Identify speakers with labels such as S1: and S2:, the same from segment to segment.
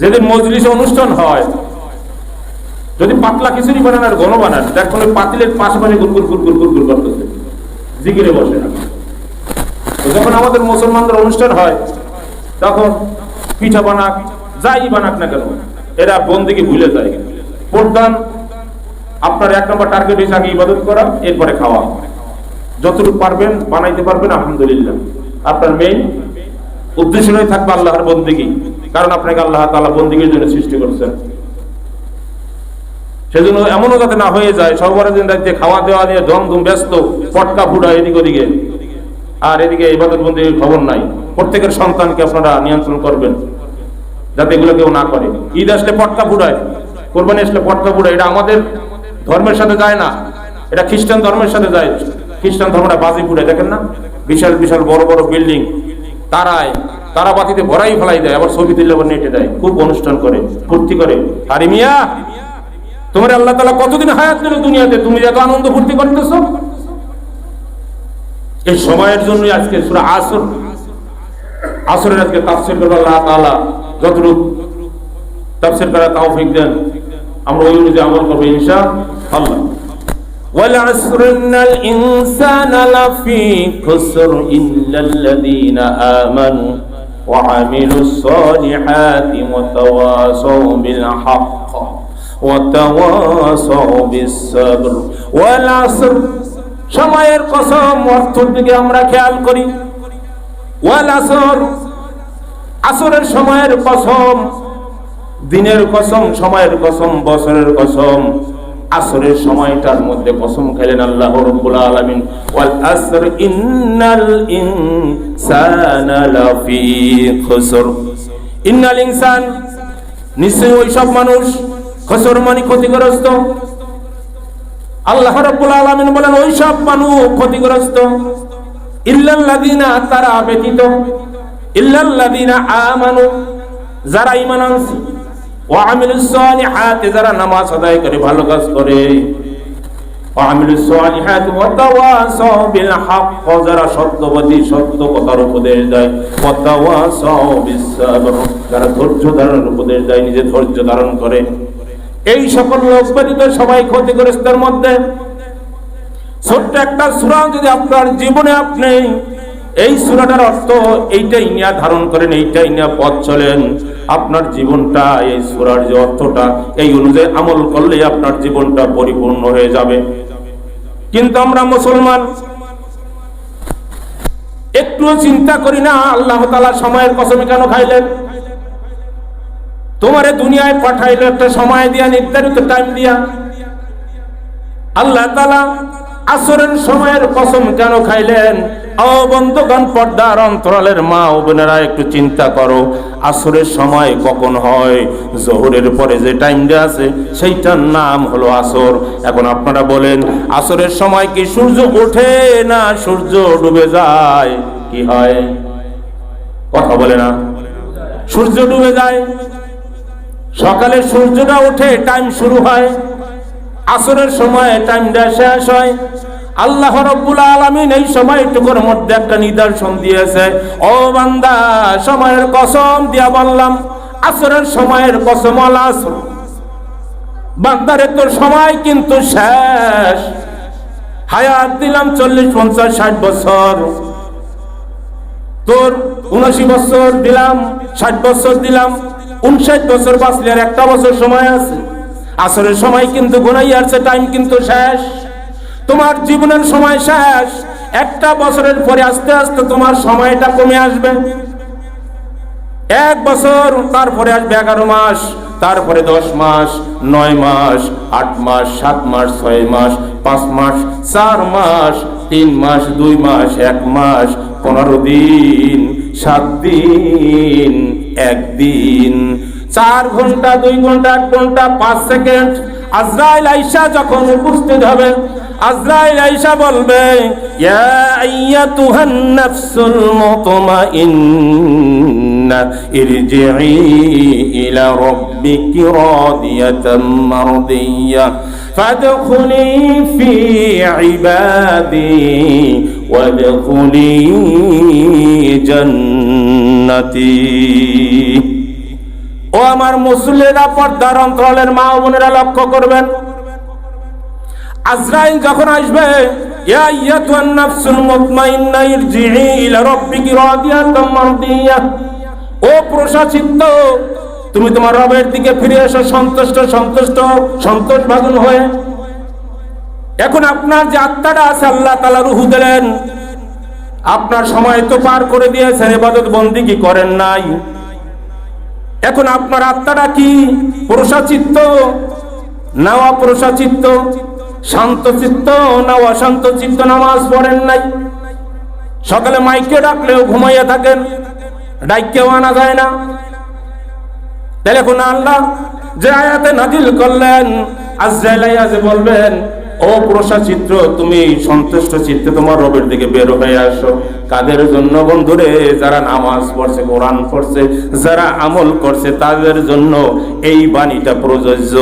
S1: যেদিন মজলিসে অনুষ্ঠান হয়, যদি পাতলা খিচুড়ি বানান আর ঘন বানান দেখুন ওই পাতিলের পাশাপাশি গুরগুর গুরগুর গুরগুর করতেছে। জিকিরে বসে না। যখন আমাদের মুসলমানদের অনুষ্ঠান হয়, তখন পিঠা বানাক, যাই বানাক না কেন, এরা বন্দিকে ভুলে যায়। প্রধান, আপনার এক নম্বর টার্গেট হিসেবে আগে ইবাদত করা, এরপরে খাওয়া। যতটুকু পারবেন, বানাইতে পারবেন, আলহামদুলিল্লাহ। আপনার মেইন উদ্দেশ্যই থাকবে আল্লাহর বন্দিগি। কারণ আপনাকে আল্লাহ তাআলা বন্দিগির জন্য সৃষ্টি করেছেন। সেজন্য এমনও যাতে না হয়ে যায় সবার দিন রাতে খাওয়া দেওয়া নিয়ে ধুম ব্যস্ত, পটকা ফুটা এদিক ওদিকে। আর এদিকে ইবাদত বন্দির খবর নাই। প্রত্যেকের সন্তানকে আপনারা নিয়ন্ত্রণ করবেন, যাতে এগুলো কেউ না করে। ঈদ আসলে পটকা ফুটায়, কোরবানি আসলে পটকা ফুটায়, এটা আমাদের ধর্মের সাথে যায় না। এটা খ্রিস্টান ধর্মের সাথে যায়। খ্রিস্টান ধর্মটা বাজি ফুটায়, দেখেন না? বিশাল বিশাল বড় বড় বিল্ডিং, তারায়। তারা বাতিতে ভরাই ফেলাই দেয় আবার ছবি তুললে আবার নেটে দেয় খুব অনুষ্ঠান করে ফুর্তি করে আরে মিয়া তোমার আল্লাহ তালা কতদিন হায়াত দিল দুনিয়াতে তুমি যত আনন্দ ফুর্তি করতেছো এই সময়ের জন্য আজকে সুরা আসর আসরের আজকে তাফসির করবো আল্লাহ তাআলা যতটুকু তাফসির করা তৌফিক দেন আমরা ওই অনুযায়ী আমল করবো ইনশাআল্লাহ
S2: والعصر إن الإنسان لفي خسر إلا الذين آمنوا وعملوا الصالحات وتواصوا بالحق وتواصوا بالصبر والعصر সময়ের কসম অর্থের দিকে আমরা খেয়াল করি ওয়াল আসর আসরের সময়ের কসম দিনের কসম সময়ের কসম বছরের কসম আসরের সময়টার মধ্যে কসম খেলেন আল্লাহ রাব্বুল আলামিন, ওয়াল আসর ইন্নাল ইনসানা লাফি খুসর। ইন্নাল ইনসান নিশ্চয়ই ওই সব মানুষ খসর মানে ক্ষতিগ্রস্ত। আল্লাহ রাব্বুল আলামিন বলেন, ওই সব মানুষ ক্ষতিগ্রস্ত। ইল্লাল্লাযিনা, তারা ব্যতীত। ইল্লাল্লাযিনা আমানু, যারা ঈমান আনছে। ওয়া আমিলুস সালিহাতি, যারা নামাজ আদায় করে, ভালো কাজ করে। যারা কথার উপদেশ দেয়। যারা ধৈর্য উপদেশ দেয়, নিজে ধৈর্য ধারণ করে। এই সকল লোক ব্যতীত সবাই ক্ষতিগ্রস্তের মধ্যে। ছোট্ট একটা সূরা যদি আপনার জীবনে আপনি, এই সূরাটার অর্থ এইটাই নিয়ে ধারণ করেন, এইটাই নিয়ে পথ চলেন। আপনার জীবনটা, এই সূরার যে অর্থটা, এই অনুযায়ী আমল করলেই আপনার জীবনটা পরিপূর্ণ হয়ে যাবে। কিন্তু আমরা মুসলমান, একটুও চিন্তা করি না, আল্লাহ তাআলা সময়ের কসমে কেন খাইলেন? তোমারে দুনিয়ায় পাঠাইলো একটা সময় দিয়া, নির্ধারিত টাইম দিয়া। আল্লাহ তালা আসরের সময়ের কসম কেন খাইলেন? ও পর্দার অন্তরালের মা ও একটু চিন্তা করো, আসরের সময় কখন হয়? জোহরের পরে যে টাইমটা আছে, সেইটার নাম হলো আসর। এখন আপনারা বলেন, আসরের সময় কি সূর্য ওঠে না সূর্য ডুবে যায়? কি হয়? কথা বলে না। সূর্য ডুবে যায়। সকালে সূর্যটা ওঠে টাইম শুরু হয়। আসরের সময় টাইমটা শেষ হয়। আল্লাহ রব্বুল আলামিন এই সময়টুকুর মধ্যে একটা নিদর্শন দিয়েছে। ও বান্দা, সময়ের কসম দিয়া বললাম, আসরের সময়ের কসম আল আসর। বান্দারে, তোর সময় কিন্তু শেষ। হায়াত দিলাম চল্লিশ, পঞ্চাশ, ষাট বছর। তোর উনআশি বছর দিলাম, ষাট বছর দিলাম, উনষাট বছর বাঁচলে আর একটা বছর সময় আছে। আসরের সময় কিন্তু গোনাই আসছে টাইম কিন্তু শেষ। তোমার জীবনের সময় শেষ। একটা বছরের পরে আস্তে আস্তে তোমার সময়টা কমে আসবে। এক বছর, তারপরে আসবে এগারো মাস, তারপরে দশ মাস, নয় মাস, আট মাস, সাত মাস, ছয় মাস, পাঁচ মাস, চার মাস, তিন মাস, দুই মাস, এক মাস, পনেরো দিন, সাত দিন একদিন চার ঘণ্টা, দুই ঘণ্টা, এক ঘণ্টা, পাঁচ সেকেন্ড। আজরাইল আইসা যখন উপস্থিত হবে আজরাইল আইসা বলবে ইয়া আইয়াতুহান নাফসুল মুতমাইন্না ইরজিই ইলা রাব্বিকি রাদিয়াতাম মারদিয়া فادخلي في عبادي وادخلي جنتي ও আমার মুসল্লিরা পর্দার অন্তরালের মা বোনেরা লক্ষ্য করবেন। আজরাইল যখন আসবে, ইয়া আইয়াতুন নাফসুল মুতমাইন্না ইরজিই ইলা রাব্বিকি রাদিয়াতাম ও প্রশাসিত, তুমি তোমার রবের দিকে ফিরে এসো, সন্তুষ্ট সন্তুষ্ট, সন্তোষ ভাগুন হয়ে। এখন আপনার যে আত্মাটা আছে, আল্লাহ তাআলা রুহু দিলেন। আপনার সময় তো পার করে দিয়েছেন ইবাদত বন্দি কি করেন নাই? এখন আপনার আত্মাটা কি? প্রশাচিত্ত না অপ্রশাচিত্ত শান্ত চিত্ত না অশান্ত চিত্ত নামাজ পড়েন নাই? সকালে মাইকে ডাকলেও ঘুমাইয়া থাকেন। ডাইকেও আনা যায় না। তাহলে এখন আল্লাহ যে আয়াতে নাজিল করলেন আয়াজে বলবেন ও প্রসা চিত্র, তুমি সন্তুষ্ট চিত্তে তোমার রবের দিকে বের হয়ে আসো। কাদের জন্য বন্ধুরে? যারা নামাজ পড়ছে, কোরআন পড়ছে, যারা আমল করছে, তাদের জন্য এই বাণীটা প্রযোজ্য।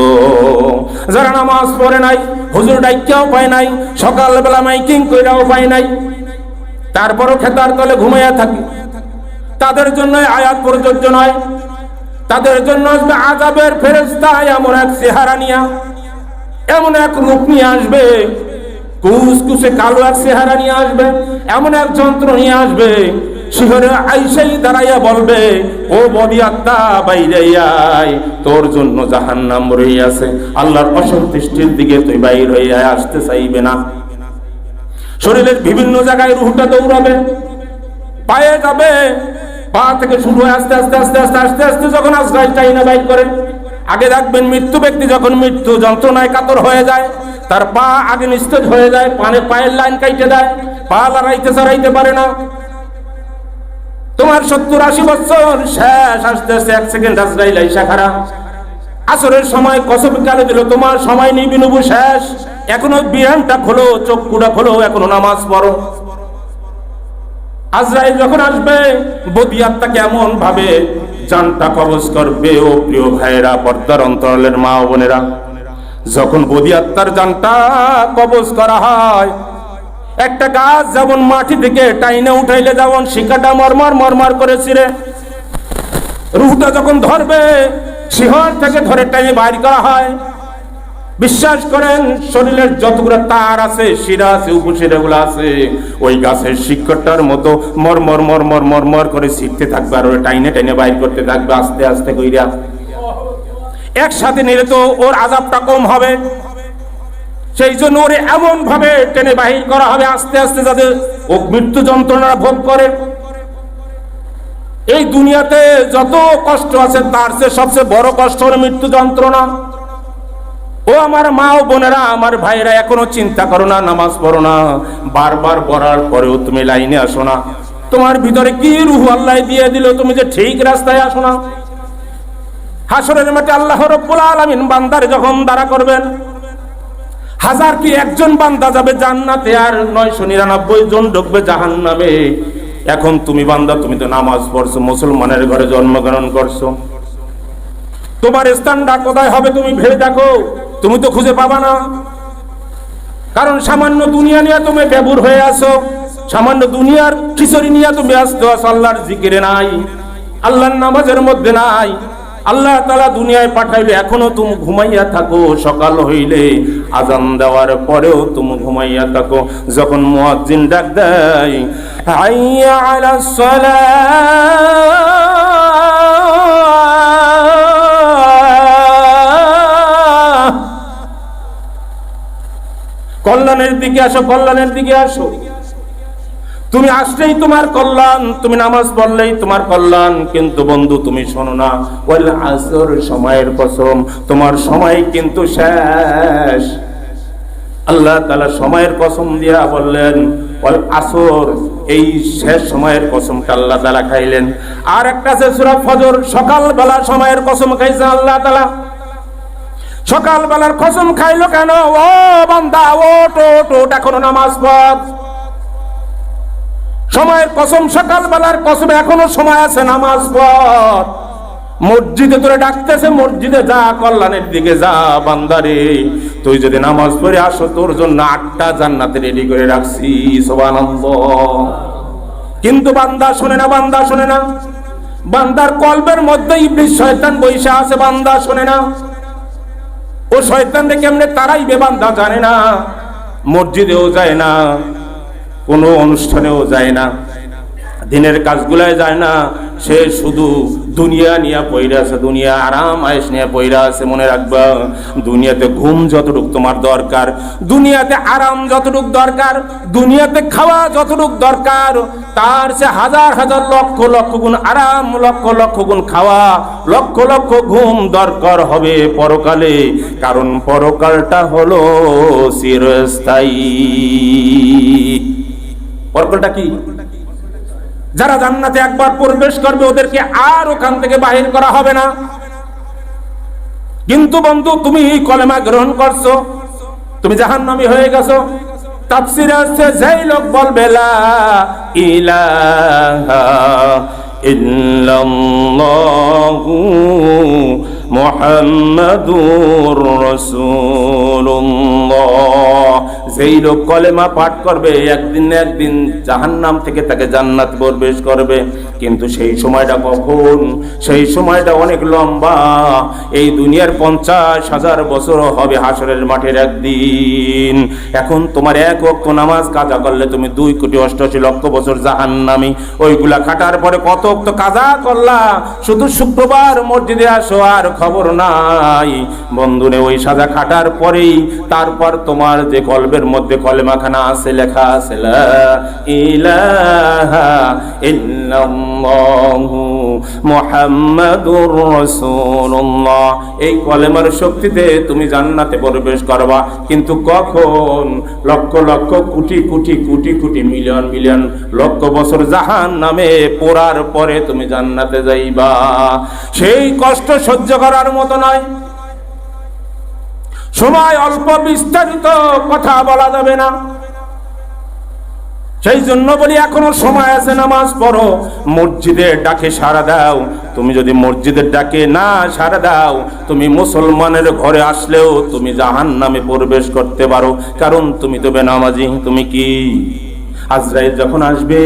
S2: যারা নামাজ পড়ে নাই, হুজুর ডাইকাও পায় নাই, সকালবেলা মাইকিং কইরাও পায় নাই, তারপরও খেতার তলে ঘুমাইয়া থাকে। তাদের জন্য আয়াত প্রযোজ্য নয়। তাদের জন্য আজাবের ফেরেস্তা এমন এক চেহারা নিয়া এমন এক রূপ নিয়ে আসবে, কুসকুসে কালো এক চেহারা নিয়ে আসবে, এমন এক যন্ত্র নিয়ে আসবে, শিহরে আইসাই দাঁড়াইয়া বলবে, ও বদি আত্মা, বাইরে তোর জন্য জাহান্নাম রইয়াছে আল্লাহর অসন্তুষ্টির দিকে তুই বাইর হইয়া আসতে চাইবে না। শরীরের বিভিন্ন জায়গায় রুহটা দৌড়াবে, পায়ে যাবে, পা থেকে শুরু আস্তে আস্তে আস্তে আস্তে আস্তে আস্তে, যখন আজরাইল টাইনা বাইর করে আগে দেখবেন মৃত্যু ব্যক্তি যখন মৃত্যু যন্ত্রণায় কাতর হয়ে যায়, তার পা আগে নিস্তেজ হয়ে যায়, পানে পায়ের লাইন কাইটে দেয়, পা লড়াইতে চড়াইতে পারে না। তোমার সত্তর আশি বছর শেষ আস্তে আস্তে এক সেকেন্ড আজরাইল আইসা খারা। আসরের সময় কসব কালে দিল, তোমার সময় নেই বিনুবু, শেষ। এখনও বিহানটা খোলো চক্ষুটা খোলো, এখনও নামাজ পড়ো। আজরাইল যখন আসবে বদি আত্মাকে এমন ভাবে জানটা কবজ করবে ও প্রিয় ভাইয়েরা, পর্দার অন্তরালের মা ও বোনেরা। যখন বদি আত্মার জানটা কবজ করা হয়, একটা গাছ যেমন মাটি থেকে টাইনে উঠাইলে যেমন শিকাটা মরমর মরমর করে ছিঁড়ে, রুহটা যখন ধরবে, শিহর থেকে ধরে টাইনে বাইর করা হয় বিশ্বাস করেন, শরীরের যতগুলো তার আছে, শিরা আছে, উপশিরাগুলো আছে, ওই গাছের শিক্ষকটার মতো মর মর মর মর মর মর করে শিখতে থাকবে আর ওই টাইনে টাইনে বাইর করতে থাকবে আস্তে আস্তে কইরা। একসাথে নিলে তো ওর আজাবটা কম হবে। সেই জন্য ওরে এমন ভাবে টেনে বাহির করা হবে আস্তে আস্তে যাতে ও মৃত্যু যন্ত্রণা ভোগ করে। এই দুনিয়াতে যত কষ্ট আছে, তার চেয়ে সবচেয়ে বড় কষ্ট হলো মৃত্যু যন্ত্রণা। ও আমার মা ও বোনেরা, আমার ভাইরা এখনও চিন্তা করো না, নামাজ পড়ো না। বারবার পড়ার পরেও তুমি লাইনে আসো না। তোমার ভিতরে কি রুহু আল্লাহ দিয়ে দিল, তুমি যে ঠিক রাস্তায় আসো না? হাসরের মাঠে আল্লাহ রব্বুল আলামিন বান্দারে যখন দাঁড়া করবেন, হাজার কি একজন বান্দা যাবে জান্নাতে আর নয়শো নিরানব্বই জন ঢুকবে জাহান্নামে? এখন তুমি বান্দা, তুমি তো নামাজ পড়ছো, মুসলমানের ঘরে জন্মগ্রহণ করছ। তোমার স্থানটা কোথায় হবে তুমি ভেবে দেখো। তুমি তো খুঁজে পাবা না। কারণ সামান্য দুনিয়া নিয়ে তুমি বেবুর হয়ে আছো। সামান্য দুনিয়ার খিচুড়ি নিয়ে তুমি ব্যস্ত আছো, আল্লাহর জিকিরে নাই। আল্লাহর নামাজের মধ্যে নাই। আল্লাহ তালা দুনিয়ায় পাঠাইলে এখনও তুমি ঘুমাইয়া থাকো, সকাল হইলে আজান দেওয়ার পরেও তুমি ঘুমাইয়া থাকো। যখন মুয়াজ্জিন ডাক দেয়, হাইয়া আলাস সালাহ কল্যাণের দিকে আসো, কল্যাণের দিকে আসো। তুমি আসলেই তোমার কল্যাণ, তুমি নামাজ পড়লেই তোমার কল্যাণ। কিন্তু বন্ধু, তুমি শোনো না, ওয়াল আসর সময়ের কসম, তোমার সময় কিন্তু শেষ। আল্লাহ তালা সময়ের কসম দিয়া বললেন, ওয়াল আসর, এই শেষ সময়ের কসমটা আল্লাহ তালা খাইলেন। আর একটা আছে সূরা ফজর সকাল বেলা সময়ের কসম খাইছে আল্লাহ তাআলা। সকাল বেলার কসম খাইলো কেন? ও বান্দা, ও টো ওট এখনও নামাজ পড়। সময়ের কসম সকাল বেলার কসম, এখনও সময় আছে, নামাজ পড়। মসজিদে তোরে ডাকতেছে, মসজিদে যা, কল্যাণের দিকে যা বান্দারে তুই যদি নামাজ পড়ে আসো, তোর জন্য আটটা জান্নাতে রেডি করে রাখছি সোবানন্দ কিন্তু বান্দা শোনে না, বান্দা শোনে না। বান্দার কলবের মধ্যে ইবলিস শয়তান বৈশা আছে, বান্দা শোনে না। ও শয়তানরে কেমনে তারাই বেবান্ধা জানে না? মসজিদেও যায় না, কোনো অনুষ্ঠানেও যায় না, দিনের কাজগুলায় যায় না, সে শুধু দুনিয়া নিয়ে পইরা আছে, দুনিয়া আরাম আয়েস নিয়ে পইরা আছে, মনে রাখবা, দুনিয়াতে ঘুম যতটুক তোমার দরকার, দুনিয়াতে আরাম যতটুক দরকার, দুনিয়াতে খাওয়া যতটুক দরকার, তার সে হাজার হাজার লক্ষ লক্ষ গুণ আরাম, লক্ষ লক্ষ গুণ খাওয়া, লক্ষ লক্ষ ঘুম দরকার হবে পরকালে, কারণ পরকালটা হলো চিরস্থায়ী। পরকালটা কি? যারা জান্নাতে একবার প্রবেশ করবে, ওদেরকে আর ওখান থেকে বাহির করা হবে না। কিন্তু বন্ধু, তুমি কলেমা গ্রহণ করছ, তুমি জাহান্নামী হয়ে গেছো। মুহাম্মাদুর রাসূলুল্লাহ। যেই লোক কলেমা পাঠ করবে, একদিন না একদিন জাহান্নাম থেকে তাকে জান্নাত প্রবেশ করবে। কিন্তু সেই সময়টা কখন? সেই সময়টা অনেক লম্বা। এই দুনিয়ার পঞ্চাশ হাজার বছর হবে হাসরের মাঠের একদিন। এখন তোমার এক অক্ষ নামাজ কাজা করলে তুমি দুই কোটি অষ্টাশি লক্ষ বছর জাহান্নামি। ওইগুলা খাটার পরে কত অক্ত কাজা করলা? শুধু শুক্রবার মসজিদে আসো, আর খবর নাই। বন্ধুরে, ওই সাজা খাটার পরেই তারপর তোমার যে কলবের মধ্যে কলেমাখানা আছে, লেখা আছে এই কলেমার শক্তিতে তুমি জান্নাতে প্রবেশ করবা, কিন্তু কখন লক্ষ লক্ষ কোটি কোটি কোটি কোটি মিলিয়ন মিলিয়ন লক্ষ বছর জাহান নামে পোড়ার পরে তুমি জান্নাতে যাইবা। সেই কষ্ট সহ্য করার মতো নয়। সময় অল্প বিস্তারিত কথা বলা যাবে না। সেই জন্য বলি, এখনও সময় আছে, নামাজ পড়ো। মসজিদের ডাকে সারা দাও। তুমি যদি মসজিদের ডাকে না সারা দাও, তুমি মুসলমানের ঘরে আসলেও তুমি জাহান নামে প্রবেশ করতে পারো। কারণ তুমি তো বেনামাজি, তুমি কি? আজরাইল যখন আসবে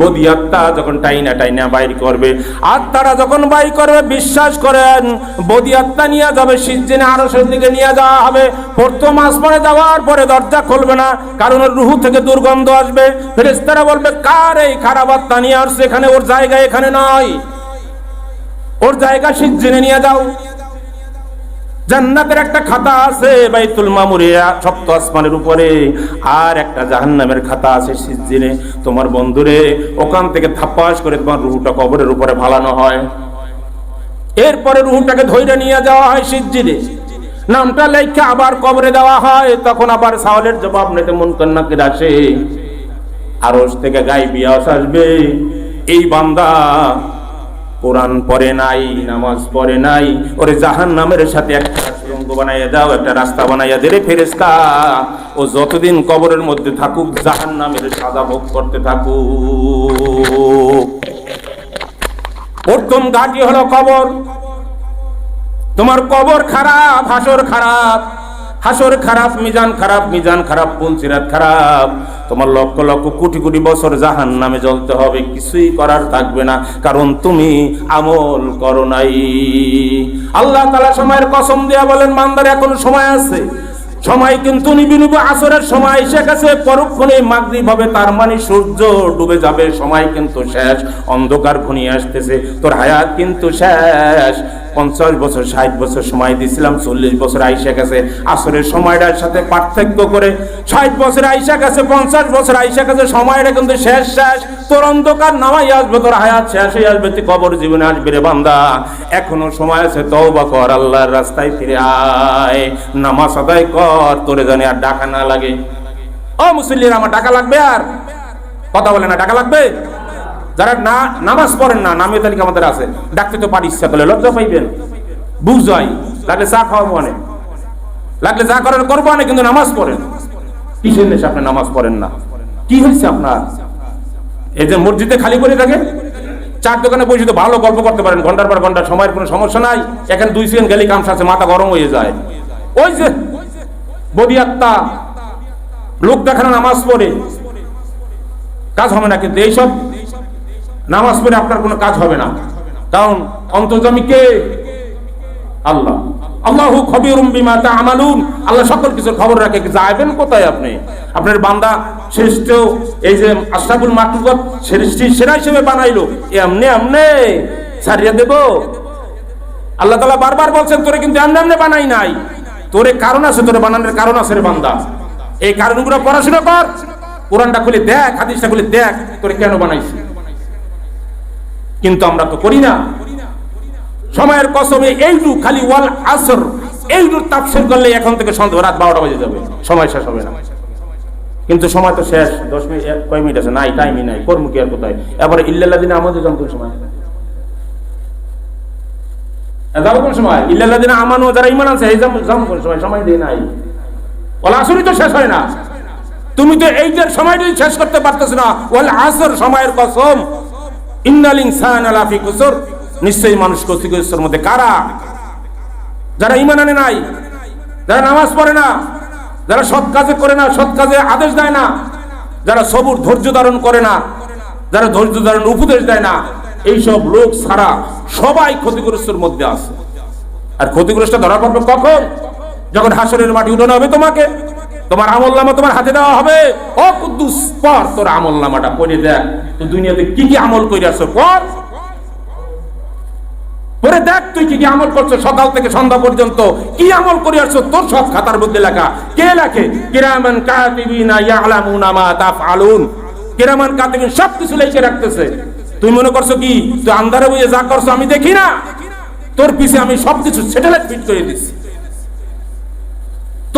S2: বদি আত্মা যখন টাইনা টাইনা বাইর করবে, আত্মারা যখন বাইর করবে, বিশ্বাস করেন বদি আত্মা নিয়ে যাবে সিজনে আরও দিকে নিয়ে যাওয়া হবে। প্রথম আসমানে যাওয়ার পরে দরজা খুলবে না, কারণ ওর রুহু থেকে দুর্গন্ধ আসবে। ফেরেস্তারা বলবে, কার এই খারাপ আত্মা নিয়ে আসছে? এখানে ওর জায়গা এখানে নয় ওর জায়গা সিজনে নিয়ে যাও। জান্নাতের একটা খাতা আছে বাইতুল মামুরে সপ্ত আসমানের উপরে। আর একটা জাহান্নামের খাতা আছে সিজিনে তোমার বন্ধুরে, ওখান থেকে থাপ্পাস করে তোমার রুহুটা কবরের উপরে ভালানো হয়। এরপরে রুহুটাকে ধৈর্য নিয়ে যাওয়া হয় সিজিনে নামটা লেখা আবার কবরে দেওয়া হয়, তখন আবার সাওয়ালের জবাব নিতে মন কন্যাকে আসে। আরস থেকে গাই বিয়াস আসবে। এই বান্দা কোরআন পড়ে নাই, নামাজ পড়ে নাই, ওরে জাহান নামের সাথে একটা সুরঙ্গ বানাইয়া দাও, একটা রাস্তা বানাইয়া দে রে ফেরেস্তা ও যতদিন কবরের মধ্যে থাকুক জাহান নামের সাদা ভোগ করতে থাকুক। প্রথম ঘাটি হলো কবর। তোমার কবর খারাপ, হাসর খারাপ। হাসর খারাপ, মিজান খারাপ মিজান খারাপ পুলসিরাত খারাপ। তোমার লক্ষ লক্ষ কোটি কোটি বছর জাহান নামে জ্বলতে হবে, কিছুই করার থাকবে না, কারণ তুমি আমল করো নাই। আল্লাহ তালা সময়ের কসম দেয়া বলেন মান্দার এখন সময় আছে। সময় কিন্তু নিবি নিবি আসরের সময় এসে গেছে পরক্ষণে মাগরিব হবে, তার মানে সূর্য ডুবে যাবে, সময় কিন্তু শেষ, অন্ধকার ঘনিয়ে আসতেছে, তোর হায়াত কিন্তু শেষ। পঞ্চাশ বছর, ষাট বছর সময় দিয়েছিলাম, চল্লিশ বছর আইসা গেছে। আসরের সময়টার সাথে পার্থক্য করে ষাট বছর আইসা গেছে, পঞ্চাশ বছর আইসা গেছে, সময়টা কিন্তু শেষ শেষ। তোর অন্ধকার নামাই আসবে, তোর হায়াত শেষ হয়ে আসবে, তুই কবর জীবনে আসবে রে বান্দা। এখনও সময় আছে, তওবা কর, আল্লাহর রাস্তায় ফিরে আয়। নামাজ আদায় কর, তোরে জানে আর ডাকা না লাগে। ও মুসল্লির, আমার টাকা লাগবে আর? কথা বলে না টাকা লাগবে? যারা না, নামাজ পড়েন না, নামে তালিকা আমাদের আছে। ডাকতে তো পারি ইচ্ছা করলে লজ্জা পাইবেন। বুঝাই, লাগলে চা খাওয়াবো অনেক। লাগলে যা করেন করব অনেক, কিন্তু নামাজ পড়েন। কিসের নেশে আপনি নামাজ পড়েন না? কি হয়েছে আপনার? এই যে মসজিদে খালি করে থাকে? চার দোকানে বসে তো ভালো গল্প করতে পারেন, ঘণ্টার পর ঘণ্টা সময়ের কোনো সমস্যা নাই। এখানে দুই সেকেন্ড গেলে কামসা আছে মাথা গরম হয়ে যায়। ওই যে বদি আত্মা, লোক দেখানো নামাজ পড়ে। কাজ হবে না, কিন্তু এইসব নামাজ পড়ে আপনার কোনো কাজ হবে না। কারণ অন্তর্জামী কে? আল্লাহ। আল্লাহু সকল কিছুর খবর রাখে। যাবেন কোথায় আপনি? আপনার বান্দা এই যে আশরাফুল সৃষ্টি সেরা হিসেবে বানাইলো। এমনি এমনি দেব। আল্লাহ তাআলা বারবার বলছেন, তোরে কিন্তু এমনি এমনি বানাই নাই। তোরে কারণ আছে, তোরে বানানোর কারণ আছে রে বান্দা। এই কারণগুলো পড়াশোনা কর। কোরআনটা খুলে দেখ, হাদিসটা খুলে দেখ, তোরে কেন বানাইছি? কিন্তু আমরা তো করি না। সময়ের কসমে এইটু খালি ওয়াল আসর। এইটু তাফসির করলে এখন থেকে সন্ধ্যা, রাত বারোটা বাজে যাবে। সময় শেষ হবে না। কিন্তু সময় তো শেষ। দশ মিনিট কয় মিনিট আছে? নাই টাইমই নাই। কর্ম কি আর কোথায়? এবারে ইল্লাল্লাহ দিনে আমাদের যান কোন সময়? যাব কোন সময়? ইল্লাল্লাহ দিনে আমানও যারা ইমান আছে এই যাব কোন সময়? সময় দিয়ে নাই। ওলা আসরই তো শেষ হয় না। তুমি তো এইটার সময়টাই শেষ করতে পারতেছ না, ওয়াল আসর, সময়ের কসম। আলাফি কুসর। নিশ্চয়ই মানুষ ক্ষতিগ্রস্তের মধ্যে কারা? যারা ইমান আনে নাই, যারা নামাজ পড়ে না, যারা সৎ কাজে করে না, সৎ কাজে আদেশ দেয় না, যারা সবুর ধৈর্য ধারণ করে না, যারা ধৈর্য ধারণ উপদেশ দেয় না, এইসব লোক ছাড়া সবাই ক্ষতিগ্রস্তের মধ্যে আছে। আর ক্ষতিগ্রস্ত ধরা পড়বে কখন? যখন হাসরের মাটি উঠানো হবে তোমাকে। তোমার আমল নামা তোমার হাতে দেওয়া হবে। ও কুদ্দুস, পর তোর আমল নামাটা পড়ে দেখ। তুই দুনিয়াতে কি কি আমল করে আসছো পর? পরে দেখ তুই কি কি আমল করছ সকাল থেকে সন্ধ্যা পর্যন্ত। কি আমল করে আসছো তোর সব খাতার মধ্যে লেখা। কে লেখে? কিরামান কাতিবিনা ইয়ালামুনা মা তাফআলুন। কিরামান কাতিবিন সব কিছু লিখে রাখতেছে। তুই মনে করছ কি? তুই আন্ধারে বইয়ে যা করছ আমি দেখি না। তোর পিছে আমি সবকিছু স্যাটেলাইট ফিট করে দিচ্ছি।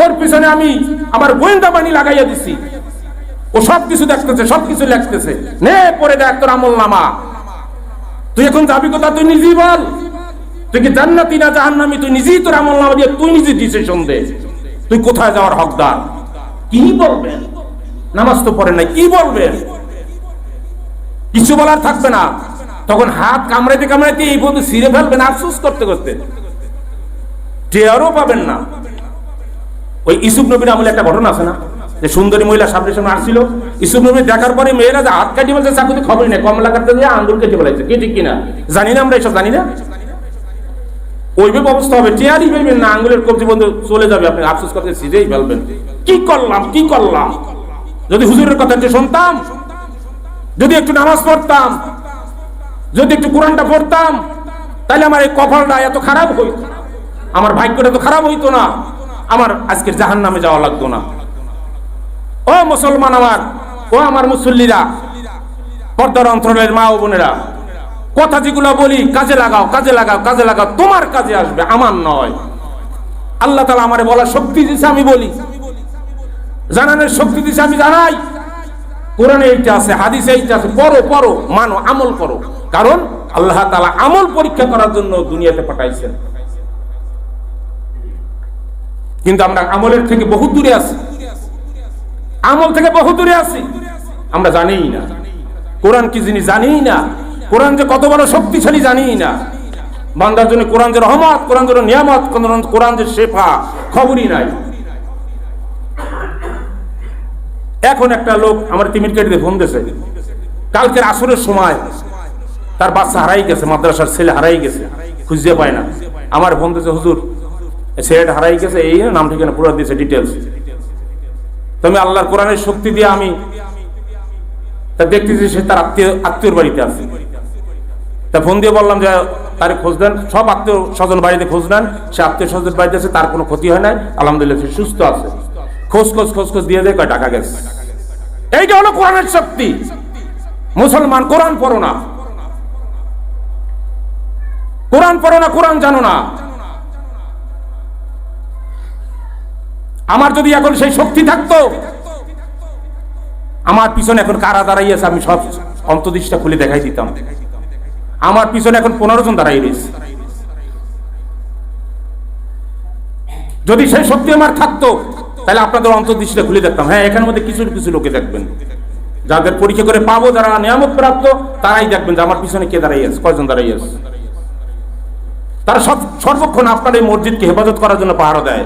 S2: তোর পিছনে আমি আমার গোয়েন্দা বাণী লাগাইয়া দিছি। ও সব কিছু দেখতেছে সব কিছু লিখতেছে। নে পরে দেখ তোর আমল নামা। তুই এখন যাবি কোথা তুই নিজেই বল। তুই কি জান্নাতি না জাহান্নামি? তুই নিজেই তোর আমল নামা দিয়ে তুই নিজে ডিসিশন দে তুই কোথায় যাওয়ার হকদার? কি বলবেন? নামাজ তো পড়ে নাই, কি বলবেন? কিছু বলার থাকবে না। তখন হাত কামড়াইতে কামড়াইতে এই বন্ধু ছিঁড়ে ফেলবেন, আফসোস করতে করতে। টেয়ারও পাবেন না। ওই ইসুফ নবীর আমলে একটা ঘটনা আছে না? যে সুন্দরী মহিলা সামনে সামনে আসছিল, ইসুফ নবী দেখার পরে মেয়েরা যে হাত কাটি বলছে চাকুতে খবর নেই, কমলা কাটতে দিয়ে আঙ্গুল কেটে বলেছে কি ঠিক কিনা? জানি না আমরা এসব জানি না। ওইভাবে অবস্থা হবে টেয়ারই পাইবেন না, আঙ্গুলের কবজি বন্ধু, চলে যাবে আপনি, আফসোস করতে সিজেই ফেলবেন। কি করলাম কি করলাম? যদি হুজুরের কথা একটু শুনতাম, যদি একটু নামাজ পড়তাম, যদি একটু কোরআনটা পড়তাম, তাহলে আমার এই কপালটা এত খারাপ হইতো। আমার ভাগ্যটা তো খারাপ হইতো না। আমার আজকের জাহান নামে যাওয়া লাগতো না। ও মুসলমান আমার, ও আমার মুসল্লিরা, পর্দার অন্তরের মা ও বোনেরা, কথা যেগুলো বলি, কাজে লাগাও কাজে লাগাও কাজে লাগাও, তোমার কাজে আসবে, আমার নয়। আল্লাহ তালা আমারে বলার শক্তি দিছে আমি বলি। জানানোর শক্তি দিছে আমি জানাই। কোরআনে এইটা আছে, হাদিসে এইটা আছে, পড়ো পড়ো, মানো, আমল করো। কারণ আল্লাহ তালা আমল পরীক্ষা করার জন্য দুনিয়াতে পাঠাইছেন। কিন্তু আমরা আমলের থেকে বহু দূরে আছি। আমল থেকে বহু দূরে আছি। আমরা জানিই না। কোরআন কি জিনিস জানিই না? কোরআন যে কত বড় শক্তিশালী জানিই না। বান্দার জন্য কোরআন যে রহমত, কোরআন যে নিয়ামত, কোরআন- যে শেফা, খবরই নাই। এখন একটা লোক আমার তিমির কেটে ফোন দিয়েছে। কালকের আসরের সময় তার বাচ্চা হারাই গেছে, মাদ্রাসার ছেলে হারাই গেছে খুঁজতে পায় না। আমার ফোন দিয়েছে, হুজুর ছেলেটা হারাই গেছে, এই নাম ঠিকানা পুরো দিয়েছে ডিটেলস তুমি আল্লাহর কোরআনের শক্তি দিয়ে আমি তা দেখতেছি সে তার আত্মীয়, আত্মীয়র বাড়িতে আছে। তা ফোন দিয়ে বললাম যে, তার খোঁজ দেন সব আত্মীয় স্বজন বাড়িতে খোঁজ নেন, সে আত্মীয় স্বজন বাড়িতে আছে, তার কোনো ক্ষতি হয় নাই, আলহামদুলিল্লাহ সে সুস্থ আছে। খোঁজ খোঁজ খোঁজ খোঁজ দিয়ে দেয়, কয় টাকা গেছে। এইটা হলো কোরআনের শক্তি। মুসলমান, কোরআন পড়ো না। কোরআন পড়ো না, কোরআন জানো না। আমার যদি এখন সেই শক্তি থাকতো, আমার পিছনে এখন কারা দাঁড়াইয়াছে আমি সব অন্তদৃষ্টা খুলে দেখাই দিতাম। আমার পিছনে এখন পনেরো জন দাঁড়াই রয়েছে। যদি সেই শক্তি আমার থাকতো, তাহলে আপনাদের অন্তর্দৃষ্টিটা খুলে দেখতাম। হ্যাঁ এখানের মধ্যে কিছু কিছু লোকে দেখবেন। যাদের পরীক্ষা করে পাবো, যারা নিয়ামত প্রাপ্ত, তারাই দেখবেন যে আমার পিছনে কে দাঁড়াই আছে, কয়জন দাঁড়াই আছে। তারা সব সর্বক্ষণ আপনার এই মসজিদকে হেফাজত করার জন্য পাহারা দেয়।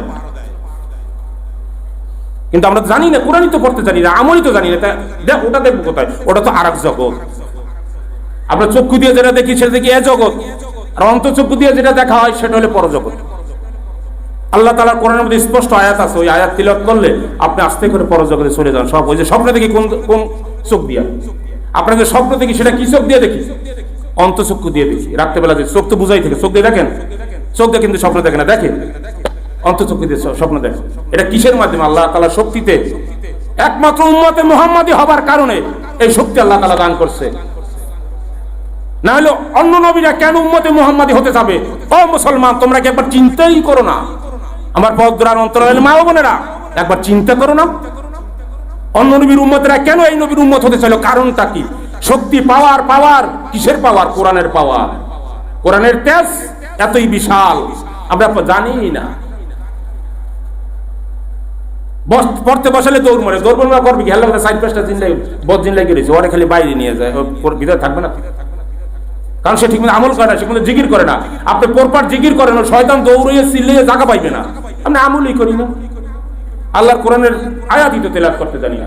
S2: কিন্তু আমরা জানি না, কোরআনই তো পড়তে জানি না, আমলই তো জানি না। দেখ, ওটা দেখব কোথায়? ওটা তো আর জগৎ। আমরা চক্ষু দিয়ে যেটা দেখি, সেটা দেখি এ জগৎ। আর অন্তচক্ষু দিয়ে যেটা দেখা হয়, সেটা হলে পরজগৎ। আল্লাহ তালা কোরআনের মধ্যে স্পষ্ট আয়াত আছে, ওই আয়াত তিলত করলে আপনি আস্তে করে পরজগতে চলে যান। সব, ওই যে স্বপ্ন দেখি কোন কোন চোখ দিয়া। আপনাকে স্বপ্ন দেখি, সেটা কি চোখ দিয়ে দেখি? অন্তচক্ষু দিয়ে দেখি। রাত্রেবেলা চোখ তো বুঝাই থেকে, চোখ দিয়ে দেখেন? চোখ দিয়ে কিন্তু স্বপ্ন দেখে না, দেখেন? অন্তচক্ষু দিয়ে স্বপ্ন দেখেন এটা কিসের মাধ্যমে? আল্লাহ তালা শক্তিতে। একমাত্র উম্মতে মোহাম্মদী হবার কারণে এই শক্তি আল্লাহ তালা দান করছে। না হলে অন্য নবীরা কেন উম্মতে মুহাম্মাদি হতে যাবে? ও মুসলমান, তোমরা একবার চিন্তাই করো না? আমার পদ্রার অন্তরালের মা বোনেরা, একবার চিন্তা করো না। অন্য নবীর উম্মতেরা কেন এই নবীর উম্মত হতে চাইলো? কারণটা কি? শক্তি পাওয়ার পাওয়ার কিসের পাওয়ার? কোরআনের পাওয়ার। কোরআনের তেজ এতই বিশাল। আমরা জানি না। পড়তে বসালে দৌড় মারে। দৌড় মারা করবে কি হেলা সাইড পাঁচটা দিন লাগে বদ দিন লাগে রয়েছে। ওরা খালি বাইরে নিয়ে যায় ভিতরে থাকবে না। কারণ সে ঠিক মতো আমল করে না সে কোনো জিকির করে না। আপনি পরপার জিকির ও শয়তান দৌড়িয়ে চিল্লিয়ে জায়গা পাইবে না। আমরা আমলই করি না। আল্লাহর কোরআনের আয়াতিত তেলাপ করতে জানি না।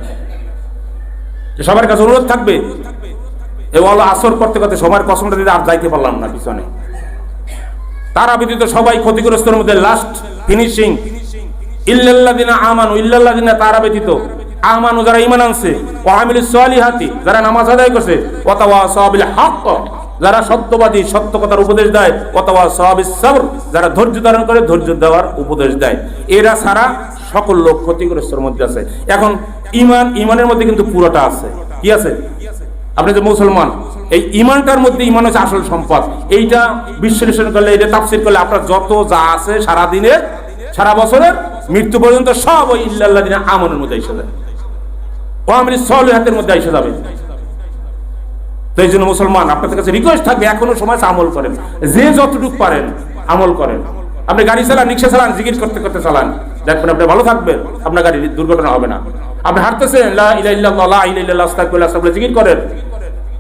S2: সবার কাছে অনুরোধ থাকবে, এ বলো আসর করতে করতে সবার কসমটা দিতে আর যাইতে পারলাম না পিছনে। তারা ব্যতীত সবাই ক্ষতিগ্রস্তের মধ্যে লাস্ট ফিনিশিং ইল্লাল্লাযিনা আমানু, ইল্লাল্লাযিনা তারা ব্যতীত আমানু যারা ঈমান আনছে, ওয়া আমিলুস সালিহাতি, যারা নামাজ আদায় করছে, ওয়া তাওয়াসাউ বিল হক, যারা সত্যবাদী সত্য কথার উপদেশ দেয় তাওয়াসাউ বিস যারা ধৈর্য ধারণ করে ধৈর্য দেওয়ার উপদেশ দেয়। এরা ছাড়া সকল লোক ক্ষতিগ্রস্তের মধ্যে আছে। এখন ঈমান, ঈমানের মধ্যে কিন্তু পুরোটা আছে। কি আছে? আপনি যে মুসলমান, এই ইমানটার মধ্যে ইমান হচ্ছে আসল সম্পদ। এইটা বিশ্লেষণ করলে এটা তাফসির করলে আপনার যত যা আছে সারা দিনের সারা বছরের মৃত্যু পর্যন্ত সব ওই ইল্লাল্লাহ দিনে আমনের মধ্যে এসে যাবে। ও হাতের মধ্যে এসে যাবে। তো এই জন্য মুসলমান, আপনাদের কাছে রিকোয়েস্ট থাকবে, এখনও সময় আমল করেন। যে যতটুকু পারেন, আমল করেন। আপনি গাড়ি চালান, রিক্সা চালান, জিকির করতে করতে চালান। দেখবেন আপনি ভালো থাকবেন, আপনার গাড়ি দুর্ঘটনা হবে না। আপনি হাঁটতেছেন করেন।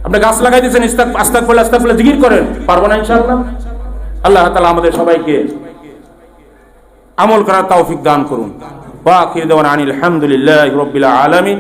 S2: আপনি গাছ লাগাই দিয়েছেন আস্তাগফিরুল্লাহ আস্তাগফিরুল্লাহ, জিকির করেন। পারব না ইনশাআল্লাহ। আল্লাহ তাআলা আমাদের সবাইকে আমল করার তৌফিক দান করুন। ওয়া আখির দাওয়ানা আনিল হামদুলিল্লাহি রাব্বিল আলামিন।